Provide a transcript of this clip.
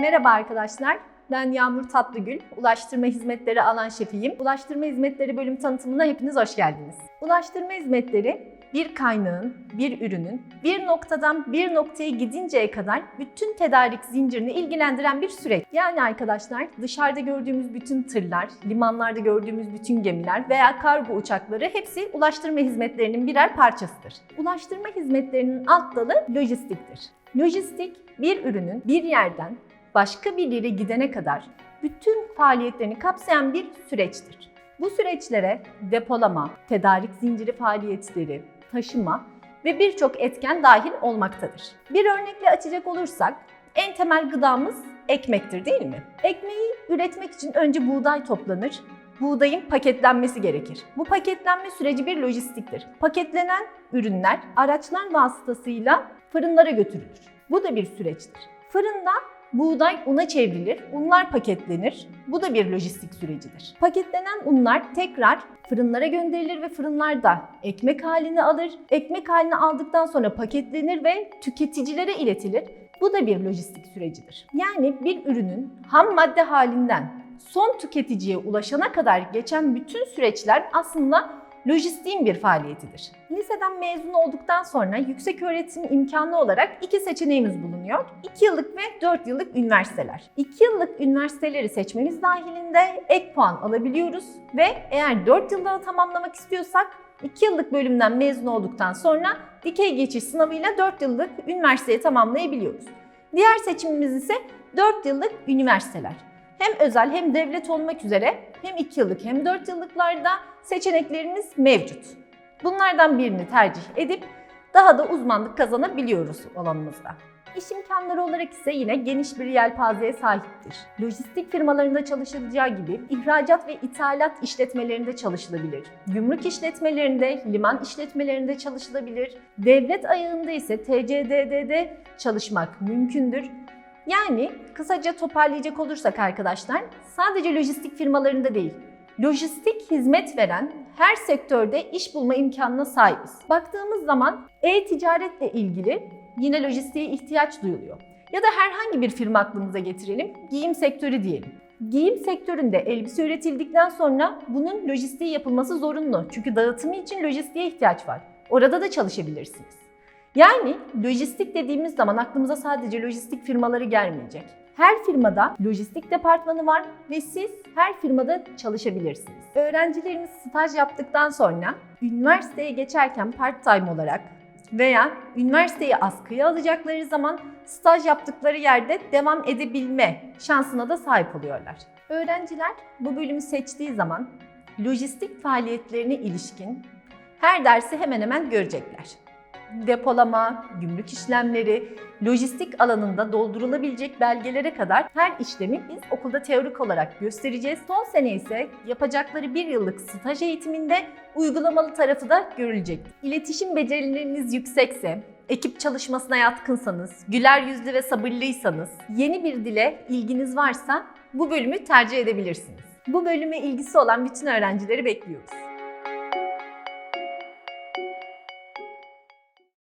Merhaba arkadaşlar. Ben Yağmur Tatlıgül, Ulaştırma Hizmetleri alan şefiyim. Ulaştırma Hizmetleri bölüm tanıtımına hepiniz hoş geldiniz. Ulaştırma hizmetleri bir kaynağın, bir ürünün bir noktadan bir noktaya gidinceye kadar bütün tedarik zincirini ilgilendiren bir süreç. Yani arkadaşlar dışarıda gördüğümüz bütün tırlar, limanlarda gördüğümüz bütün gemiler veya kargo uçakları hepsi ulaştırma hizmetlerinin birer parçasıdır. Ulaştırma hizmetlerinin alt dalı lojistiktir. Lojistik bir ürünün bir yerden başka bir yere gidene kadar bütün faaliyetlerini kapsayan bir süreçtir. Bu süreçlere depolama, tedarik zinciri faaliyetleri, taşıma ve birçok etken dahil olmaktadır. Bir örnekle açacak olursak en temel gıdamız ekmektir değil mi? Ekmeği üretmek için önce buğday toplanır. Buğdayın paketlenmesi gerekir. Bu paketlenme süreci bir lojistiktir. Paketlenen ürünler araçlar vasıtasıyla fırınlara götürülür. Bu da bir süreçtir. Fırında buğday una çevrilir, unlar paketlenir. Bu da bir lojistik sürecidir. Paketlenen unlar tekrar fırınlara gönderilir ve fırınlarda ekmek halini alır. Ekmek halini aldıktan sonra paketlenir ve tüketicilere iletilir. Bu da bir lojistik sürecidir. Yani bir ürünün ham madde halinden son tüketiciye ulaşana kadar geçen bütün süreçler aslında lojistiğin bir faaliyetidir. Liseden mezun olduktan sonra yüksek öğretim imkanı olarak iki seçeneğimiz bulunuyor. 2 yıllık ve 4 yıllık üniversiteler. 2 yıllık üniversiteleri seçmemiz dahilinde ek puan alabiliyoruz ve eğer 4 yılda tamamlamak istiyorsak 2 yıllık bölümden mezun olduktan sonra dikey geçiş sınavıyla 4 yıllık üniversiteyi tamamlayabiliyoruz. Diğer seçimimiz ise 4 yıllık üniversiteler hem özel hem devlet olmak üzere hem 2 yıllık hem 4 yıllıklarda seçeneklerimiz mevcut. Bunlardan birini tercih edip daha da uzmanlık kazanabiliyoruz alanımızda. İş imkanları olarak ise yine geniş bir yelpazeye sahiptir. Lojistik firmalarında çalışılacağı gibi ihracat ve ithalat işletmelerinde çalışılabilir. Gümrük işletmelerinde, liman işletmelerinde çalışılabilir. Devlet ayağında ise TCDD'de çalışmak mümkündür. Yani kısaca toparlayacak olursak arkadaşlar sadece lojistik firmalarında değil, lojistik hizmet veren her sektörde iş bulma imkanına sahibiz. Baktığımız zaman e-ticaretle ilgili yine lojistiğe ihtiyaç duyuluyor. Ya da herhangi bir firma aklımıza getirelim, giyim sektörü diyelim. Giyim sektöründe elbise üretildikten sonra bunun lojistiği yapılması zorunlu. Çünkü dağıtımı için lojistiğe ihtiyaç var. Orada da çalışabilirsiniz. Yani lojistik dediğimiz zaman aklımıza sadece lojistik firmaları gelmeyecek. Her firmada lojistik departmanı var ve siz her firmada çalışabilirsiniz. Öğrencilerimiz staj yaptıktan sonra üniversiteye geçerken part-time olarak veya üniversiteyi askıya alacakları zaman staj yaptıkları yerde devam edebilme şansına da sahip oluyorlar. Öğrenciler bu bölümü seçtiği zaman lojistik faaliyetlerine ilişkin her dersi hemen hemen görecekler depolama, gümrük işlemleri, lojistik alanında doldurulabilecek belgelere kadar her işlemi biz okulda teorik olarak göstereceğiz. Son sene ise yapacakları bir yıllık staj eğitiminde uygulamalı tarafı da görülecek. İletişim becerileriniz yüksekse, ekip çalışmasına yatkınsanız, güler yüzlü ve sabırlıysanız, yeni bir dile ilginiz varsa bu bölümü tercih edebilirsiniz. Bu bölüme ilgisi olan bütün öğrencileri bekliyoruz.